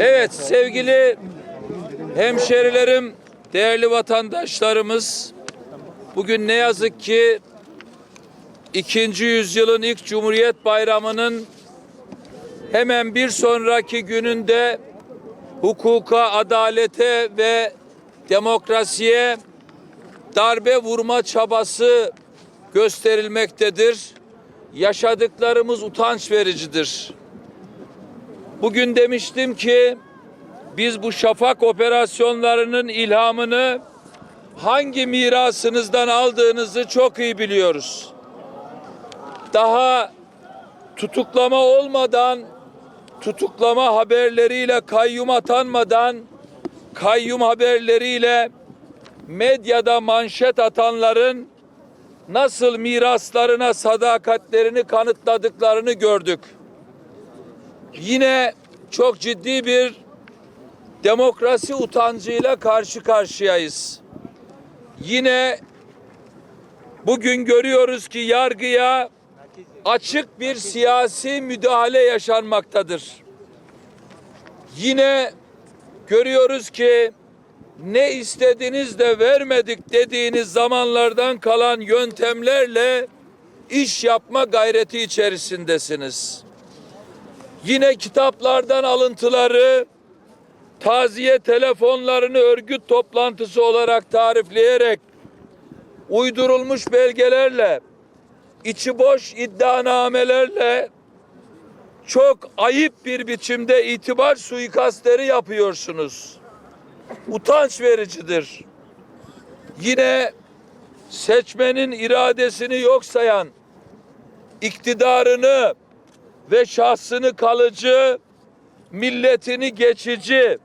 Evet sevgili hemşerilerim, değerli vatandaşlarımız, bugün ne yazık ki ikinci yüzyılın ilk Cumhuriyet Bayramı'nın hemen bir sonraki gününde hukuka, adalete ve demokrasiye darbe vurma çabası gösterilmektedir. Yaşadıklarımız utanç vericidir. Bugün demiştim ki biz bu şafak operasyonlarının ilhamını hangi mirasınızdan aldığınızı çok iyi biliyoruz. Daha tutuklama olmadan tutuklama haberleriyle kayyum atanmadan kayyum haberleriyle medyada manşet atanların nasıl miraslarına sadakatlerini kanıtladıklarını gördük yine çok ciddi bir demokrasi utancıyla karşı karşıyayız. Yine bugün görüyoruz ki yargıya açık bir siyasi müdahale yaşanmaktadır. Yine görüyoruz ki ne istediniz de vermedik dediğiniz zamanlardan kalan yöntemlerle iş yapma gayreti içerisindesiniz. Yine kitaplardan alıntıları taziye telefonlarını örgüt toplantısı olarak tarifleyerek uydurulmuş belgelerle içi boş iddianamelerle çok ayıp bir biçimde itibar suikastleri yapıyorsunuz. Utanç vericidir. Yine seçmenin iradesini yok sayan, iktidarını ve şahsını kalıcı, milletini geçici,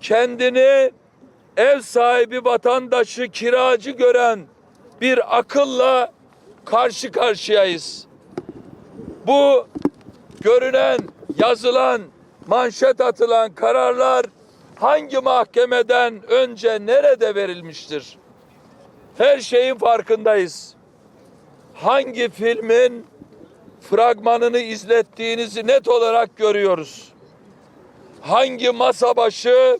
kendini ev sahibi vatandaşı kiracı gören bir akılla karşı karşıyayız. Bu görünen, yazılan, manşet atılan kararlar hangi mahkemeden önce nerede verilmiştir? Her şeyin farkındayız. Hangi filmin fragmanını izlettiğinizi net olarak görüyoruz. Hangi masa başı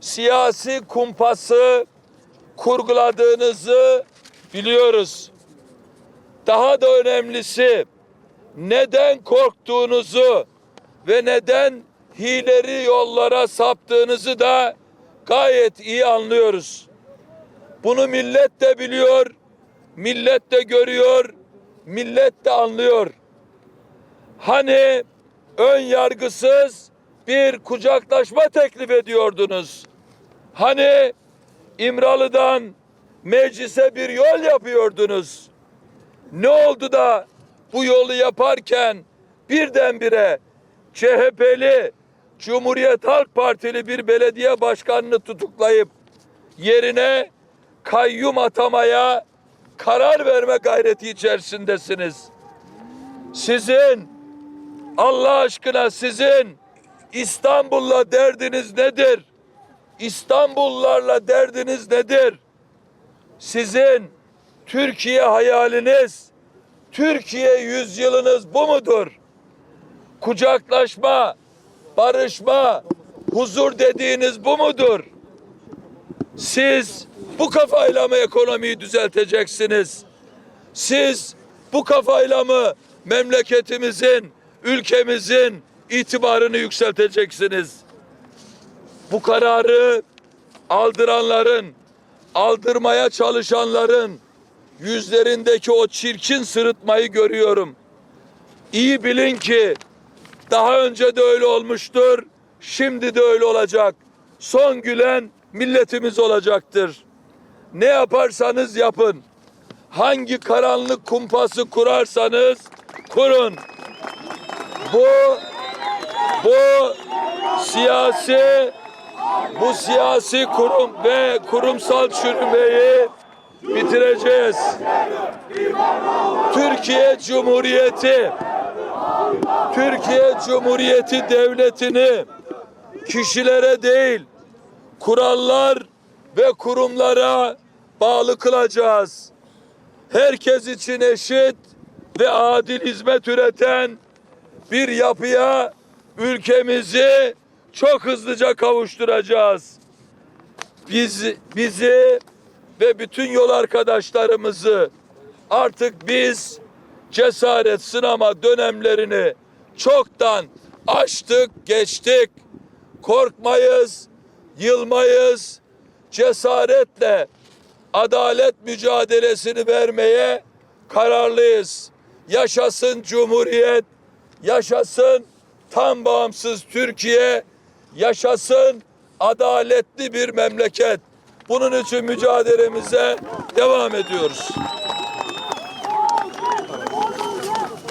siyasi kumpası kurguladığınızı biliyoruz. Daha da önemlisi neden korktuğunuzu ve neden hileri yollara saptığınızı da gayet iyi anlıyoruz. Bunu millet de biliyor, millet de görüyor, millet de anlıyor. Hani ön yargısız bir kucaklaşma teklif ediyordunuz. Hani İmralı'dan meclise bir yol yapıyordunuz. Ne oldu da bu yolu yaparken birdenbire CHP'li Cumhuriyet Halk Partili bir belediye başkanını tutuklayıp yerine kayyum atamaya karar verme gayreti içerisindesiniz. Sizin Allah aşkına sizin İstanbul'la derdiniz nedir? İstanbullularla derdiniz nedir? Sizin Türkiye hayaliniz, Türkiye yüzyılınız bu mudur? Kucaklaşma, barışma, huzur dediğiniz bu mudur? Siz bu kafayla mı ekonomiyi düzelteceksiniz? Siz bu kafayla mı memleketimizin, ülkemizin itibarını yükselteceksiniz? Bu kararı aldıranların, aldırmaya çalışanların yüzlerindeki o çirkin sırıtmayı görüyorum. İyi bilin ki daha önce de öyle olmuştur, şimdi de öyle olacak. Son gülen milletimiz olacaktır. Ne yaparsanız yapın. Hangi karanlık kumpası kurarsanız kurun. Bu bu siyasi bu siyasi kurum ve kurumsal çürümeyi bitireceğiz. Türkiye Cumhuriyeti Türkiye Cumhuriyeti devletini kişilere değil kurallar ve kurumlara bağlı kılacağız. Herkes için eşit ve adil hizmet üreten bir yapıya ülkemizi çok hızlıca kavuşturacağız. Bizi, bizi ve bütün yol arkadaşlarımızı artık biz cesaret sınama dönemlerini çoktan aştık, geçtik. Korkmayız, yılmayız. Cesaretle adalet mücadelesini vermeye kararlıyız. Yaşasın Cumhuriyet, yaşasın tam bağımsız Türkiye, yaşasın adaletli bir memleket. Bunun için mücadelemize devam ediyoruz.